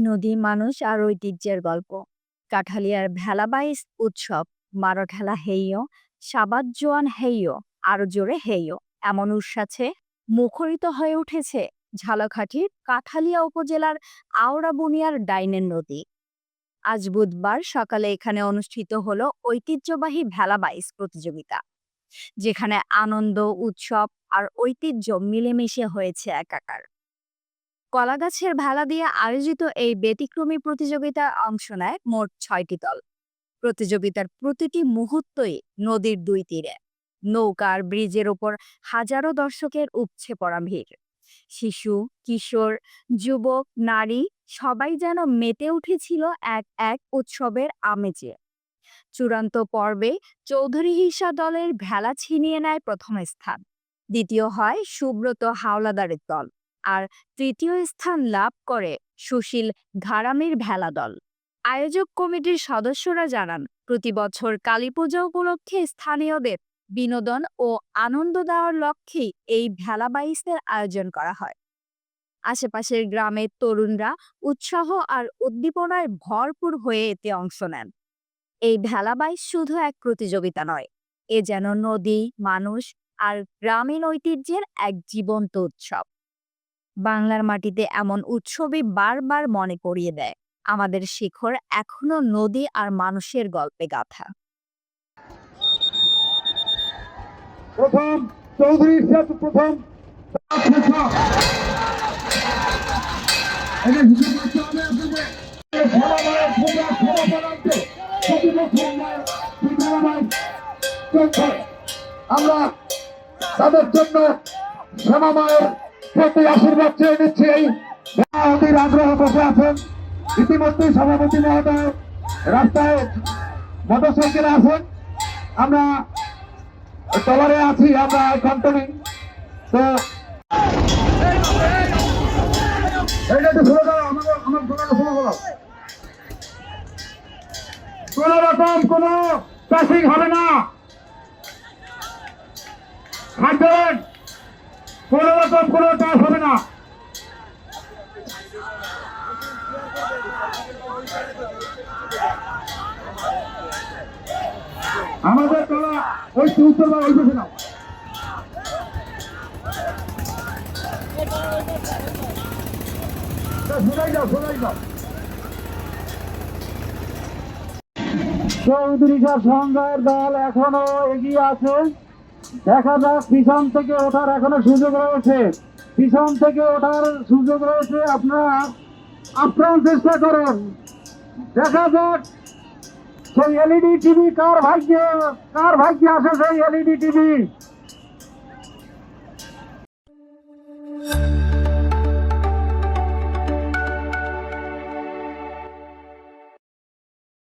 নদী, মানুষ আর ঐতিহ্যের গল্প। কাঠালিয়ার ভেলাবাইস উৎসব। মারোঠেলা হেইয়, সাবাত জোয়ান হেইয়, আরও জোরে হেইয়। এমন উৎসাছে মুখরিত হয়ে উঠেছে ঝালকাঠির কাঠালিয়া উপজেলার আওড়া বুনিয়ার ডাইনের নদী। আজ বুধবার সকালে এখানে অনুষ্ঠিত হলো ঐতিহ্যবাহী ভেলাবাইস প্রতিযোগিতা, যেখানে আনন্দ, উৎসব আর ঐতিহ্য মিলেমিশে হয়েছে একাকার। কলাগাছের ভেলা দিয়ে আয়োজিত এই ব্যতিক্রমী প্রতিযোগিতায় অংশ নেয় মোট ছয়টি দল। প্রতিযোগিতার প্রতিটি মুহূর্তই নদীর দুই তীরে। নৌকার ব্রিজের ওপর হাজারো দর্শকের উপছে পড়া ভিড়। শিশু, কিশোর, যুবক, নারী সবাই যেন মেতে উঠেছিল এক এক উৎসবের আমেজে। চূড়ান্ত পর্বে চৌধুরী হিসা দলের ভেলা ছিনিয়ে নেয় প্রথম স্থান। দ্বিতীয় হয় সুব্রত হাওলাদারের দল। আর তৃতীয় স্থান লাভ করে সুশীল ঘারামির ভেলা দল। আয়োজক কমিটির সদস্যরা জানান, প্রতি বছর কালীপূজা উপলক্ষে স্থানীয়দের বিনোদন ও আনন্দ দেওয়ার লক্ষ্যেই এই ভেলা বাইসের আয়োজন করা হয়। আশেপাশের গ্রামের তরুণরা উৎসাহ আর উদ্দীপনায় ভরপুর হয়ে এতে অংশ নেন। এই ভেলা বাইস শুধু এক প্রতিযোগিতা নয়, এ যেন নদী, মানুষ আর গ্রামীণ ঐতিহ্যের এক জীবন্ত উৎসব। বাংলার মাটিতে এমন উৎসবই বারবার মনে করিয়ে দেয় আমাদের শিখর এখনও নদী আর মানুষের গল্পে গাথা প্রথম চৌধুরী প্রথম। আমরা তাদের জন্য শ্যামা মায়ের প্রতি আশীর্বাদ চেয়ে নিচ্ছি এই আমাদের আগ্রহ বসে আছেন। ইতিমধ্যে সভাপতি মহোদয় রাস্তায় মোটরসাইকেলে আছেন। আমরা টলারে আছি, আমরা কন্ট্রোলিং তো কোন রকম কোন প্যাসিং হবে না। থাকবেন কোন রকম হবে না। আমাদের তোলা ওই উত্তর বা ওই শোনাই যাও শোনাই যাও। চৌধুরী সংঘের দল এখনও এগিয়ে আছে। দেখা যাক পিছন থেকে ওঠার এখনও সুযোগ রয়েছে। পিছন থেকে ওঠার সুযোগ রয়েছে আপনারা। আপ্রাণ চেষ্টা করুন। দেখা যাক। সেই এলইডি টিভি কার ভাগ্যে কার ভাগ্যে আসে সেই এলইডি টিভি